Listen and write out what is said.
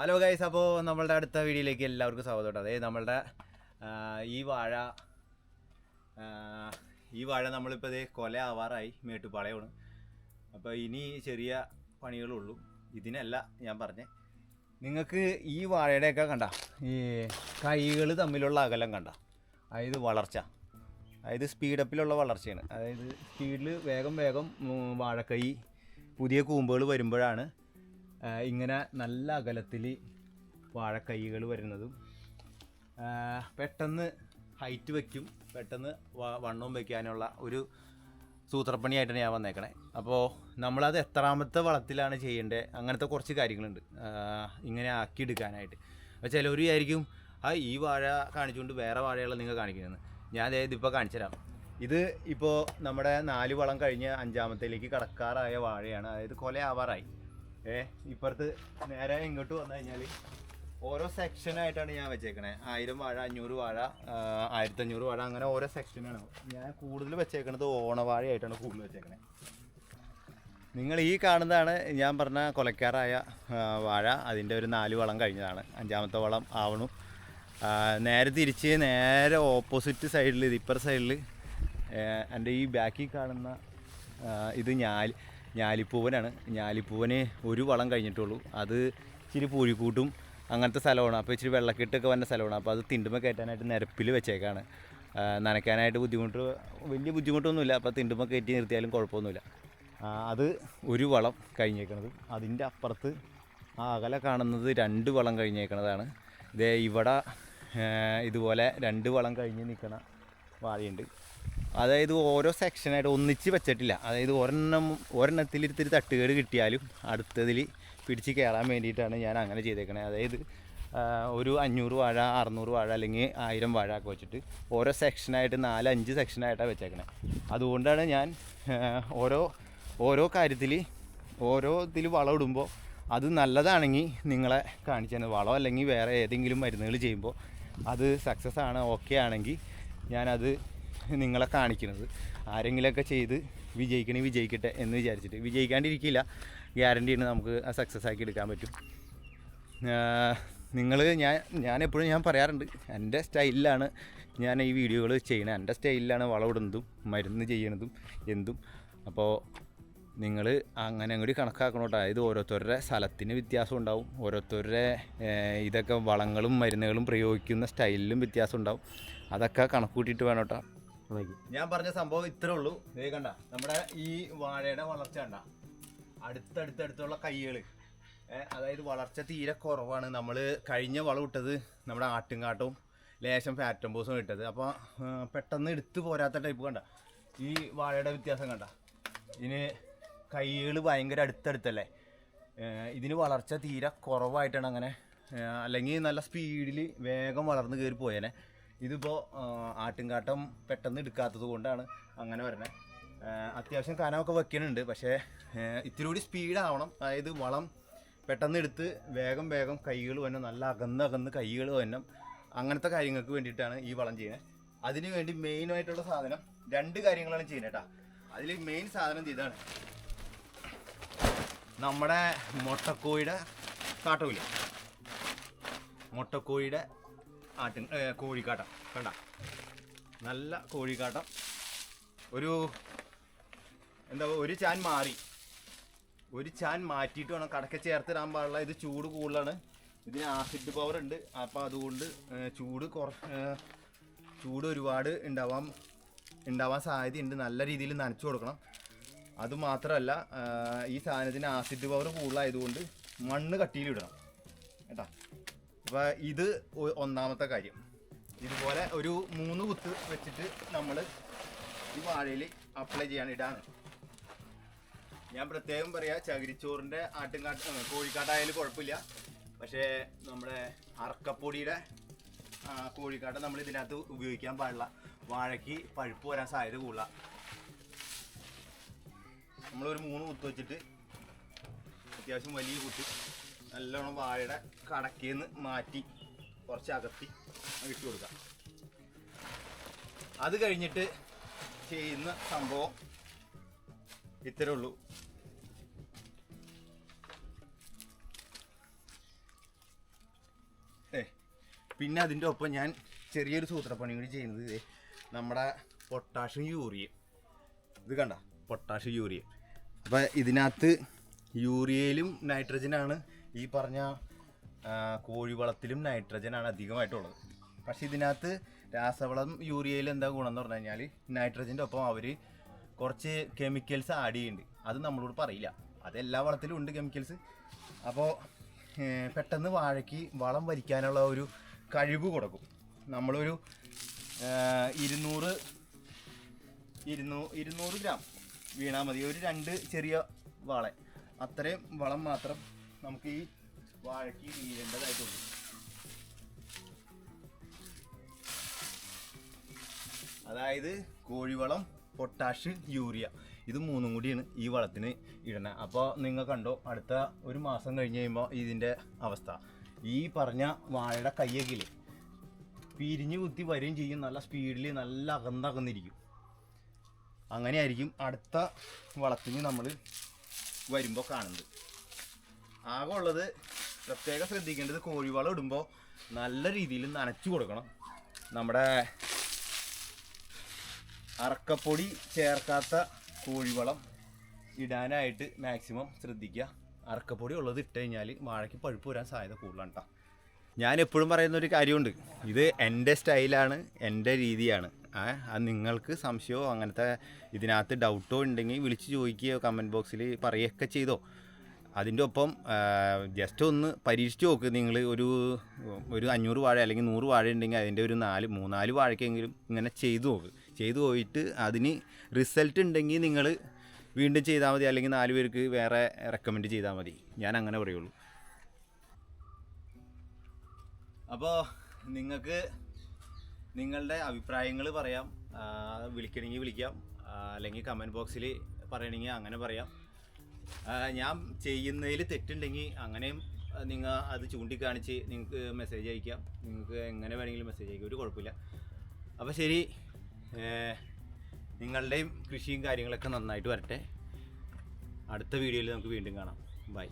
Hello guys അപ്പോൾ നമ്മളുടെ അടുത്ത വീഡിയോയിലേക്ക് എല്ലാവർക്കും സ്വാഗതം അതായത് നമ്മളുടെ ഈ വാഴ ഈ വാഴ നമ്മളിപ്പോൾ ഇതേ കൊല ആവാറായി മേട്ടുപാളയമാണ്. അപ്പോൾ ഇനി ചെറിയ പണികളുള്ളൂ. ഇതിനല്ല ഞാൻ പറഞ്ഞേ. നിങ്ങൾക്ക് ഈ വാഴയുടെയൊക്കെ കണ്ട ഈ കൈകൾ തമ്മിലുള്ള അകലം കണ്ട. അതായത് വളർച്ച. അതായത് സ്പീഡപ്പിലുള്ള വളർച്ചയാണ്. അതായത് സ്പീഡിൽ വേഗം വേഗം വാഴക്കൈ പുതിയ കൂമ്പുകൾ വരുമ്പോഴാണ് ഇങ്ങനെ നല്ല അകലത്തിൽ വാഴക്കൈകൾ വരുന്നതും പെട്ടെന്ന് ഹൈറ്റ് വയ്ക്കും പെട്ടെന്ന് വണ്ണവും വയ്ക്കാനുള്ള ഒരു സൂത്രപ്പണിയായിട്ടാണ് ഞാൻ വന്നേക്കണേ. അപ്പോൾ നമ്മളത് എത്രാമത്തെ വളത്തിലാണ് ചെയ്യേണ്ടത് അങ്ങനത്തെ കുറച്ച് കാര്യങ്ങളുണ്ട് ഇങ്ങനെ ആക്കിയെടുക്കാനായിട്ട്. അപ്പോൾ ചിലവർ വിചാരിക്കും ആ ഈ വാഴ കാണിച്ചുകൊണ്ട് വേറെ വാഴകളെ നിങ്ങൾ കാണിക്കുന്നത്. ഞാൻ അതായത് ഇപ്പോൾ കാണിച്ചുതരാം ഇത് ഇപ്പോൾ നമ്മുടെ നാല് വളം കഴിഞ്ഞ് അഞ്ചാമത്തേലേക്ക് കടക്കാറായ വാഴയാണ്. അതായത് കൊല ആവാറായി ഏ ഇപ്പുറത്ത് നേരെ ഇങ്ങോട്ട് വന്നു കഴിഞ്ഞാൽ ഓരോ സെക്ഷനായിട്ടാണ് ഞാൻ വെച്ചേക്കണേ. ആയിരം വാഴ അഞ്ഞൂറ് വാഴ ആയിരത്തഞ്ഞൂറ് വാഴ അങ്ങനെ ഓരോ സെക്ഷനാണ് ഞാൻ കൂടുതൽ വെച്ചേക്കണത് ഓണവാഴയായിട്ടാണ് കൂടുതൽ വെച്ചേക്കണേ. നിങ്ങൾ ഈ കാണുന്നതാണ് ഞാൻ പറഞ്ഞ കൊലക്കാറായ വാഴ. അതിന്റെ ഒരു നാല് വളം കഴിഞ്ഞതാണ്. അഞ്ചാമത്തെ വളം ആവണു. നേരെ തിരിച്ച് നേരെ ഓപ്പോസിറ്റ് സൈഡിൽ ഇത് ഇപ്പുറ സൈഡിൽ എന്റെ ഈ ബാക്കിൽ കാണുന്ന ഇത് ഞാലി. ഞാലിപ്പൂവനാണ്. ഞാലിപ്പൂവന് ഒരു വളം കഴിഞ്ഞിട്ടുള്ളൂ. അത് ഇച്ചിരി പൂഴിക്കൂട്ടും അങ്ങനത്തെ സ്ഥലമാണ്. അപ്പോൾ ഇച്ചിരി വെള്ളക്കെട്ടൊക്കെ വന്ന സ്ഥലമാണ്. അപ്പോൾ അത് തിണ്ടുമ്പോൾ കയറ്റാനായിട്ട് നിരപ്പിൽ വെച്ചേക്കാണ്. നനയ്ക്കാനായിട്ട് ബുദ്ധിമുട്ട് വലിയ ബുദ്ധിമുട്ടൊന്നുമില്ല. അപ്പോൾ തിണ്ടുമ്പോൾ കയറ്റി നിർത്തിയാലും കുഴപ്പമൊന്നുമില്ല. അത് ഒരു വളം കഴിഞ്ഞേക്കണത്. അതിന്റെ അപ്പുറത്ത് ആ അകലെ കാണുന്നത് രണ്ട് വളം കഴിഞ്ഞേക്കണതാണ്. ഇതേ ഇവിടെ ഇതുപോലെ രണ്ട് വളം കഴിഞ്ഞ് നിൽക്കണ വാഴയുണ്ട്. അതായത് ഓരോ സെക്ഷനായിട്ട് ഒന്നിച്ച് വെച്ചിട്ടില്ല. അതായത് ഒരെണ്ണം ഒരെണ്ണത്തിൽ ഇത്തിരി തട്ടുകേട് കിട്ടിയാലും അടുത്തതിൽ പിടിച്ച് കയറാൻ വേണ്ടിയിട്ടാണ് ഞാൻ അങ്ങനെ ചെയ്തേക്കണേ. അതായത് ഒരു അഞ്ഞൂറ് വാഴ അറുന്നൂറ് വാഴ അല്ലെങ്കിൽ ആയിരം വാഴ ഒക്കെ വെച്ചിട്ട് ഓരോ സെക്ഷനായിട്ട് നാല് അഞ്ച് സെക്ഷനായിട്ടാണ് വെച്ചേക്കണേ. അതുകൊണ്ടാണ് ഞാൻ ഓരോ ഓരോ കാര്യത്തിൽ ഓരോ ഇതിൽ വളം ഇടുമ്പോൾ അത് നല്ലതാണെങ്കിൽ നിങ്ങളെ കാണിച്ചു തന്നെ വളം അല്ലെങ്കിൽ വേറെ ഏതെങ്കിലും മരുന്നുകൾ ചെയ്യുമ്പോൾ അത് സക്സസ് ആണ് ഓക്കെ ആണെങ്കിൽ ഞാനത് നിങ്ങളെ കാണിക്കുന്നത്. ആരെങ്കിലുമൊക്കെ ചെയ്ത് വിജയിക്കണേ വിജയിക്കട്ടെ എന്ന് വിചാരിച്ചിട്ട്. വിജയിക്കാണ്ടിരിക്കില്ല. ഗ്യാരണ്ടിയാണ് നമുക്ക് സക്സസ് ആക്കി എടുക്കാൻ പറ്റും. നിങ്ങൾ ഞാൻ ഞാൻ എപ്പോഴും ഞാൻ പറയാറുണ്ട് എന്റെ സ്റ്റൈലിലാണ് ഞാൻ ഈ വീഡിയോകൾ ചെയ്യണത്. എന്റെ സ്റ്റൈലിലാണ് വളമിടുന്നതും മരുന്ന് ചെയ്യണതും എന്തും. അപ്പോൾ നിങ്ങൾ അങ്ങനെ കൂടി കണക്കാക്കണം കേട്ടോ അതായത് ഓരോരുത്തരുടെ സ്ഥലത്തിന് വ്യത്യാസം ഉണ്ടാവും. ഓരോരുത്തരുടെ ഇതൊക്കെ വളങ്ങളും മരുന്നുകളും പ്രയോഗിക്കുന്ന സ്റ്റൈലിലും വ്യത്യാസം ഉണ്ടാവും. അതൊക്കെ കണക്കൂട്ടിയിട്ട് വേണം കേട്ടോ ഞാൻ പറഞ്ഞ സംഭവം ഇത്രേ ഉള്ളൂ. ഇതേ കണ്ട നമ്മുടെ ഈ വാഴയുടെ വളർച്ച കണ്ട. അടുത്തടുത്തടുത്തുള്ള കൈകൾ അതായത് വളർച്ച തീരെ കുറവാണ്. നമ്മൾ കഴിഞ്ഞ വളം ഇട്ടത് നമ്മുടെ ആട്ടുംകാട്ടും ലേശം ഫാറ്റംബോസും ഇട്ടത്. അപ്പോൾ പെട്ടെന്ന് എടുത്തു പോരാത്ത ടൈപ്പ് കണ്ട. ഈ വാഴയുടെ വ്യത്യാസം കണ്ട. ഇതിന് കൈകൾ ഭയങ്കര അടുത്തടുത്തല്ലേ? ഇതിന് വളർച്ച തീരെ കുറവായിട്ടാണ് അങ്ങനെ അല്ലെങ്കിൽ നല്ല സ്പീഡിൽ വേഗം വളർന്നു കയറി പോയേനെ. ഇതിപ്പോൾ ആട്ടിൻകാട്ടം പെട്ടെന്ന് എടുക്കാത്തത് കൊണ്ടാണ് അങ്ങനെ വരണേ. അത്യാവശ്യം കനമൊക്കെ വെക്കുന്നുണ്ട് പക്ഷേ ഇത്തിരി കൂടി സ്പീഡാവണം. അതായത് വളം പെട്ടെന്ന് എടുത്ത് വേഗം വേഗം കൈകൾ വന്നം നല്ല അകന്ന് അകന്ന് കൈകൾ വന്നം അങ്ങനത്തെ കാര്യങ്ങൾക്ക് വേണ്ടിയിട്ടാണ് ഈ വളം ചെയ്യുന്നത് അതിന് വേണ്ടി മെയിനായിട്ടുള്ള സാധനം രണ്ട് കാര്യങ്ങളാണ് ചെയ്യുന്നത് കേട്ടോ അതിൽ മെയിൻ സാധനം ഇതാണ്. നമ്മുടെ മുട്ടക്കോഴിയുടെ കാട്ടവില്ല മുട്ടക്കോഴിയുടെ ആട്ടിൻ കോഴിക്കാട്ടം. കണ്ട? നല്ല കോഴിക്കാട്ടം. ഒരു എന്താ ഒരു ചാൻ മാറി. ഒരു ചാൻ മാറ്റിയിട്ട് വേണം കടക്ക ചേർത്തിടാൻ പാടില്ല. ഇത് ചൂട് കൂടുതലാണ്. ഇതിന് ആസിഡ് പവർ ഉണ്ട്. അപ്പോൾ അതുകൊണ്ട് ചൂട് കുറ ചൂട് ഒരുപാട് ഉണ്ടാവാൻ ഉണ്ടാവാൻ സാധ്യതയുണ്ട്. നല്ല രീതിയിൽ നനച്ചു കൊടുക്കണം. അതുമാത്രമല്ല ഈ സാധനത്തിന് ആസിഡ് പവർ കൂടുതലായതുകൊണ്ട് മണ്ണ് കട്ടിയിലിടണം. കേട്ടോ? അപ്പോൾ ഇത് ഒന്നാമത്തെ കാര്യം. ഇതുപോലെ ഒരു മൂന്ന് കുത്ത് വെച്ചിട്ട് നമ്മൾ ഈ വാഴയിൽ അപ്ലൈ ചെയ്യാൻ ഇടാണ് ഞാൻ പ്രത്യേകം പറയാ ചകിരിച്ചോറിന്റെ ആട്ടുംകാട്ട് കോഴിക്കാട്ടായാലും കുഴപ്പമില്ല. പക്ഷേ നമ്മുടെ അറക്കപ്പൊടിയുടെ കോഴിക്കാട്ട നമ്മൾ ഇതിനകത്ത് ഉപയോഗിക്കാൻ പാടില്ല. വാഴയ്ക്ക് പഴുപ്പ് വരാൻ സാധ്യത കൂടുതല. നമ്മളൊരു മൂന്ന് കുത്ത് വെച്ചിട്ട് അത്യാവശ്യം വലിയ കുത്ത്. നല്ലോണം വാഴയുടെ കടക്കേന്ന് മാറ്റി കുറച്ച് അകത്തി ഇട്ട് കൊടുക്കാം. അത് കഴിഞ്ഞിട്ട് ചെയ്യുന്ന സംഭവം ഇത്രേ ഉള്ളൂ. ഏ പിന്നെ അതിന്റെ ഒപ്പം ഞാൻ ചെറിയൊരു സൂത്രപ്പണി കൂടി ചെയ്യുന്നത് ദേ നമ്മുടെ പൊട്ടാഷ്യം യൂറിയം. ഇത് കണ്ട പൊട്ടാഷ്യം യൂറിയ. അപ്പം ഇതിനകത്ത് യൂറിയയിലും നൈട്രജനാണ് ഈ പറഞ്ഞ കോഴിവളത്തിലും നൈട്രജൻ ആണ് അധികമായിട്ടുള്ളത്. പക്ഷെ ഇതിനകത്ത് രാസവളം യൂറിയയിൽ എന്താ ഗുണം എന്ന് പറഞ്ഞു കഴിഞ്ഞാൽ നൈട്രജന്റെ ഒപ്പം അവർ കുറച്ച് കെമിക്കൽസ് ആഡ് ചെയ്യുന്നുണ്ട്. അത് നമ്മളോട് പറയില്ല. അത് എല്ലാ വളത്തിലും ഉണ്ട് കെമിക്കൽസ് അപ്പോൾ പെട്ടെന്ന് വാഴയ്ക്ക് വളം വരിക്കാനുള്ള ഒരു കഴിവ് കൊടുക്കും. നമ്മളൊരു ഇരുന്നൂറ് ഇരുന്നൂ ഇരുന്നൂറ് ഗ്രാം വീണാൽ മതി. ഒരു രണ്ട് ചെറിയ വാളെ. അത്രയും വളം മാത്രം നമുക്ക് ഈ വാഴയ്ക്ക് വീഴേണ്ടതായിട്ടുള്ളൂ അതായത് കോഴിവളം പൊട്ടാഷ് യൂറിയ. ഇത് മൂന്നും കൂടിയാണ് ഈ വളത്തിന് ഇടണത് അപ്പോൾ നിങ്ങൾ കണ്ടോ അടുത്ത ഒരു മാസം കഴിഞ്ഞ് കഴിയുമ്പോൾ ഇതിന്റെ അവസ്ഥ. ഈ പറഞ്ഞ വാഴയുടെ കയ്യകിൽ പിരിഞ്ഞ് കുത്തി വരികയും ചെയ്യും. നല്ല സ്പീഡിൽ നല്ല അകന്നകന്നിരിക്കും. അങ്ങനെയായിരിക്കും അടുത്ത വളത്തിന് നമ്മൾ വരുമ്പോൾ കാണുന്നത്. ആകെ ഉള്ളത് പ്രത്യേകം ശ്രദ്ധിക്കേണ്ടത് കോഴിവളം ഇടുമ്പോൾ നല്ല രീതിയിൽ നനച്ചു കൊടുക്കണം. നമ്മുടെ അറക്കപ്പൊടി ചേർക്കാത്ത കോഴിവളം ഇടാനായിട്ട് മാക്സിമം ശ്രദ്ധിക്കുക. അറക്കപ്പൊടി ഉള്ളത് ഇട്ട് കഴിഞ്ഞാൽ വാഴയ്ക്ക് പഴുപ്പ് വരാൻ സാധ്യത കൂടുതലാണ് കേട്ടോ ഞാൻ എപ്പോഴും പറയുന്ന ഒരു കാര്യമുണ്ട്. ഇത് എന്റെ സ്റ്റൈലാണ് എന്റെ രീതിയാണ്. അത് നിങ്ങൾക്ക് സംശയമോ അങ്ങനത്തെ ഇതിനകത്ത് ഡൗട്ടോ ഉണ്ടെങ്കിൽ വിളിച്ച് ചോദിക്കുകയോ കമന്റ് ബോക്സിൽ പറയുകയൊക്കെ ചെയ്തോ. അതിന്റെ ഒപ്പം ജസ്റ്റ് ഒന്ന് പരീക്ഷിച്ച് നോക്ക്. നിങ്ങൾ ഒരു ഒരു അഞ്ഞൂറ് വാഴ അല്ലെങ്കിൽ നൂറ് വാഴ ഉണ്ടെങ്കിൽ അതിന്റെ ഒരു നാല് മൂന്നാൽ വാഴയ്ക്കെങ്കിലും ഇങ്ങനെ ചെയ്തു നോക്ക്. ചെയ്തു പോയിട്ട് അതിന് റിസൾട്ട് ഉണ്ടെങ്കിൽ നിങ്ങൾ വീണ്ടും ചെയ്താൽ മതി. അല്ലെങ്കിൽ നാല് പേർക്ക് വേറെ റെക്കമെൻഡ് ചെയ്താൽ മതി. ഞാൻ അങ്ങനെ പറയുള്ളൂ. അപ്പോൾ നിങ്ങൾക്ക് നിങ്ങളുടെ അഭിപ്രായങ്ങൾ പറയാം. വിളിക്കണമെങ്കിൽ വിളിക്കാം. അല്ലെങ്കിൽ കമന്റ് ബോക്സിൽ പറയണമെങ്കിൽ അങ്ങനെ പറയാം. ഞാൻ ചെയ്യുന്നതിൽ തെറ്റുണ്ടെങ്കിൽ അങ്ങനെയും നിങ്ങൾ അത് ചൂണ്ടിക്കാണിച്ച് നിങ്ങൾക്ക് മെസ്സേജ് അയക്കാം. നിങ്ങൾക്ക് എങ്ങനെ വേണമെങ്കിലും മെസ്സേജ് അയക്കാം. ഒരു കുഴപ്പമില്ല. അപ്പോൾ ശരി നിങ്ങളുടെയും കൃഷിയും കാര്യങ്ങളൊക്കെ നന്നായിട്ട് വരട്ടെ. അടുത്ത വീഡിയോയിൽ നമുക്ക് വീണ്ടും കാണാം. ബൈ